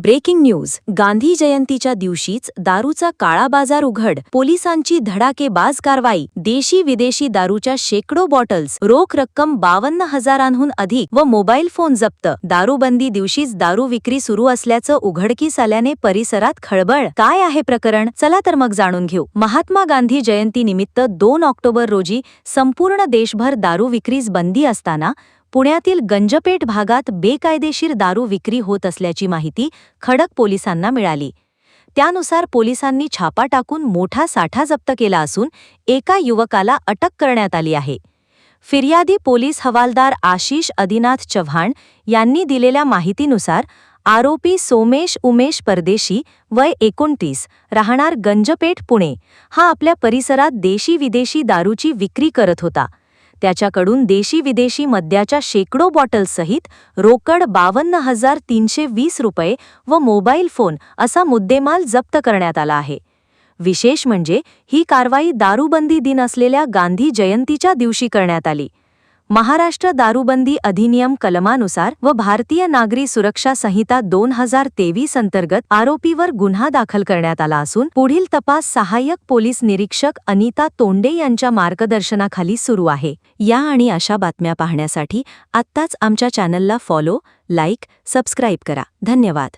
Breaking news Gandhi जयंतीच्या दिवशीच दारूचा काळा बाजार उघड पोलिसांची धडाकेबाज कारवाई देशी विदेशी दारूच्या शेकडो बॉटल्स रोख रक्कम बावन्न हजारांहून अधिक व मोबाईल फोन जप्त. दारूबंदी दिवशीच दारू विक्री सुरू असल्याचं उघडकीस आल्याने परिसरात खळबळ. काय आहे प्रकरण? चला तर मग जाणून घेऊ. महात्मा गांधी जयंतीनिमित्त दोन ऑक्टोबर रोजी संपूर्ण देशभर दारू विक्रीस बंदी असताना पुण्यातील गंजपेठ भागात बेकायदेशीर दारू विक्री होत असल्याची माहिती खडक पोलिसांना मिळाली. त्यानुसार पोलिसांनी छापा टाकून मोठा साठा जप्त केला असून एका युवकाला अटक करण्यात आली आहे. फिर्यादी पोलीस हवालदार आशिष आदिनाथ चव्हाण यांनी दिलेल्या माहितीनुसार आरोपी सोमेश उमेश परदेशी वय एकोणतीस राहणार गंजपेठ पुणे. हा आपल्या परिसरात देशी विदेशी दारूची विक्री करत होता. त्याच्याकडून देशी विदेशी मद्याच्या शेकडो बॉटल्ससहित रोकड बावन्न हजार तीनशे वीस रुपये व मोबाईल फोन असा मुद्देमाल जप्त करण्यात आला आहे. विशेष म्हणजे ही कारवाई दारूबंदी दिन असलेल्या गांधी जयंतीच्या दिवशी करण्यात आली. महाराष्ट्र दारूबंदी अधिनियम कलमानुसार व भारतीय नागरी सुरक्षा संहिता दोन हजार तेवीस अंतर्गत आरोपीवर गुन्हा दाखल करण्यात आला असून पुढील तपास सहाय्यक पोलीस निरीक्षक अनिता तोंडे यांच्या मार्गदर्शनाखाली सुरू आहे. या आणि अशा बातम्या पाहण्यासाठी आत्ताच आमच्या चॅनलला फॉलो लाईक सबस्क्राईब करा. धन्यवाद.